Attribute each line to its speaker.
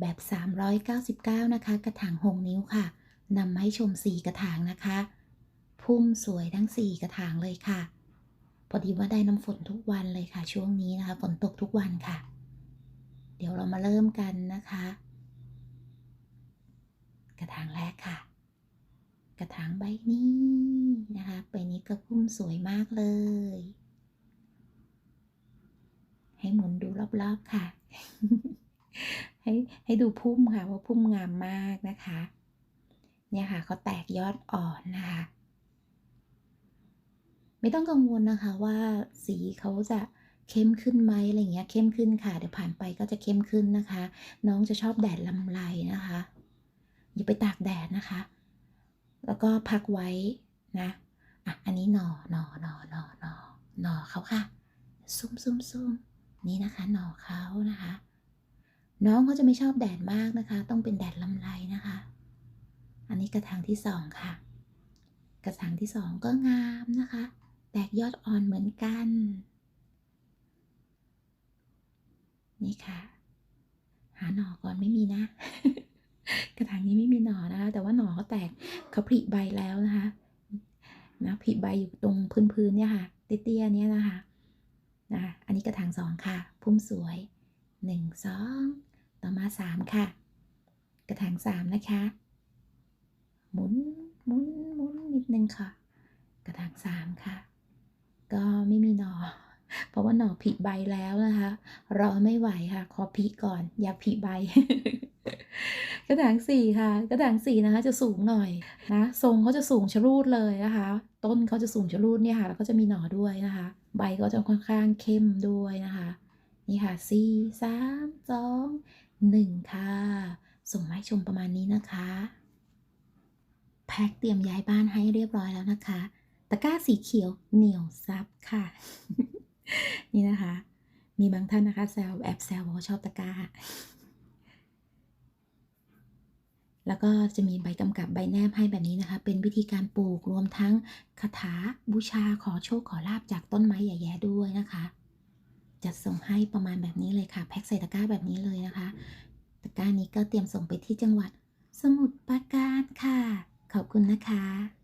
Speaker 1: แบบ 399 นะคะ กระถาง6นิ้วค่ะนำมาให้ชม 4 กระถางนะคะ พุ่มสวยทั้ง 4 กระถางเลยค่ะ พอดีว่าได้น้ำฝนทุกวันเลยค่ะ ช่วงนี้นะคะ ฝนตกทุกวันค่ะ เดี๋ยวเรามาเริ่มกันนะคะ กระถางแรกค่ะ กระถางใบนี้นะคะ ใบนี้ก็พุ่มสวยมากเลย ให้หมุนดูรอบๆค่ะ ให้ให้ดูพุ่มค่ะว่าพุ่มงามมากนะคะ เนี่ยค่ะเขาแตกยอดอ่อนนะคะ ไม่ต้องกังวลนะคะว่าสีเขาจะเข้มขึ้นไหมอะไรเงี้ยเข้มขึ้นค่ะ เดี๋ยวผ่านไปก็จะเข้มขึ้นนะคะ น้องจะชอบแดดลำไรนะคะ อย่าไปตากแดดนะคะ แล้วก็พักไว้นะอะอันนี้หนอหนอหนอหนอหนอหนอเขาค่ะ ซุ่มซุ่มซุ่มนี่นะคะ หนอเขานะคะ น้องเขาจะไม่ชอบแดดมากนะคะ ต้องเป็นแดดลำไรนะคะ อันนี้กระถางที่สองค่ะ กระถางที่สองก็งามนะคะ แตกยอดอ่อนเหมือนกัน นี่ค่ะ หาหน่อก่อนไม่มีนะ กระถางนี้ไม่มีหน่อนะคะ แต่ว่าหน่อเขาแตกเขาผลิใบแล้วนะคะนะผลิใบอยู่ตรงพื้นๆเนี่ยค่ะเตี้ยๆเนี่ยนะคะนะอันนี้กระถางสองค่ะ พุ่มสวย หนึ่งสองต่อมาสามค่ะ กระถางสามนะคะ หมุนหมุนหมุนนิดนึงค่ะ กระถางสามค่ะ ก็ไม่มีหน่อเพราะว่าหน่อผลิใบแล้วนะคะ รอไม่ไหวค่ะ ขอผลิก่อน อยากผลิใบ กระถางสี่ค่ะ กระถางสี่นะคะจะสูงหน่อยนะทรงเขาจะสูงชะรูดเลยนะคะ ต้นเขาจะสูงชะรูดเนี่ยค่ะ แล้วก็จะมีหน่อด้วยนะคะ ใบก็จะค่อนข้างเข้มด้วยนะคะ นี่ค่ะสี่สามสองหนึ่งค่ะ ส่งมาให้ชมประมาณนี้นะคะ แพ็คเตรียมย้ายบ้านให้เรียบร้อยแล้วนะคะ ตะกร้าสีเขียวเหนียวซับค่ะ นี่นะคะ มีบางท่านนะคะแซวแอบแซวบอกว่าชอบตะกร้า แล้วก็จะมีใบกำกับใบแนบให้แบบนี้นะคะ เป็นวิธีการปลูกรวมทั้งคาถาบูชาขอโชคขอลาบจากต้นไม้ใหญ่ๆด้วยนะคะ จัดส่งให้ประมาณแบบนี้เลยค่ะ แพ็คใส่ตะกร้าแบบนี้เลยนะคะ ตะกร้านี้ก็เตรียมส่งไปที่จังหวัด สมุทรปราการค่ะ ขอบคุณนะคะ